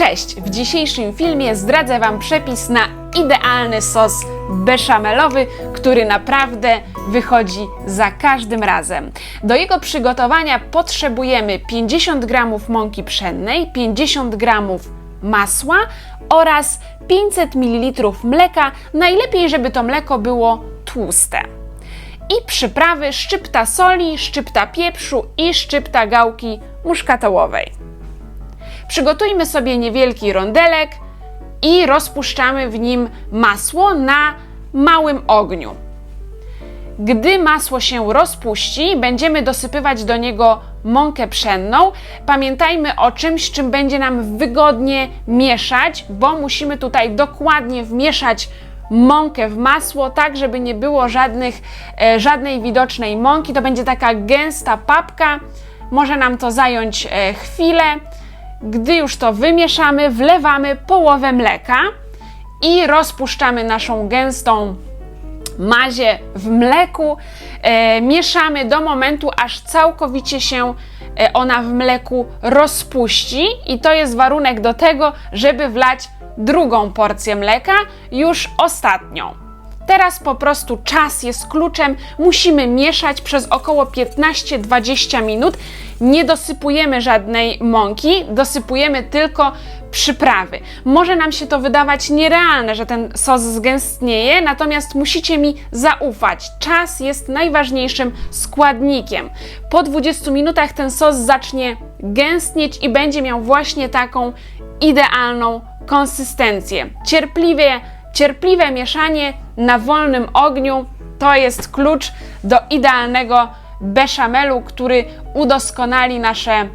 Cześć! W dzisiejszym filmie zdradzę Wam przepis na idealny sos beszamelowy, który naprawdę wychodzi za każdym razem. Do jego przygotowania potrzebujemy 50 g mąki pszennej, 50 g masła oraz 500 ml mleka. Najlepiej, żeby to mleko było tłuste. I przyprawy szczypta soli, szczypta pieprzu i szczypta gałki muszkatołowej. Przygotujmy sobie niewielki rondelek i rozpuszczamy w nim masło na małym ogniu. Gdy masło się rozpuści, będziemy dosypywać do niego mąkę pszenną. Pamiętajmy o czymś, czym będzie nam wygodnie mieszać, bo musimy tutaj dokładnie wmieszać mąkę w masło, tak żeby nie było żadnych, e, żadnej widocznej mąki. To będzie taka gęsta papka. Może nam to zająć e, chwilę. Gdy już to wymieszamy, wlewamy połowę mleka i rozpuszczamy naszą gęstą mazie w mleku. E, mieszamy do momentu, aż całkowicie się e, ona w mleku rozpuści, i to jest warunek do tego, żeby wlać drugą porcję mleka, już ostatnią. Teraz po prostu czas jest kluczem. Musimy mieszać przez około 15-20 minut. Nie dosypujemy żadnej mąki, dosypujemy tylko przyprawy. Może nam się to wydawać nierealne, że ten sos zgęstnieje, natomiast musicie mi zaufać. Czas jest najważniejszym składnikiem. Po 20 minutach ten sos zacznie gęstnieć i będzie miał właśnie taką idealną konsystencję. Cierpliwie Cierpliwe mieszanie na wolnym ogniu to jest klucz do idealnego beszamelu, który udoskonali nasze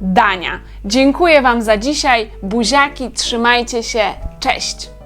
dania. Dziękuję Wam za dzisiaj. Buziaki, trzymajcie się. Cześć!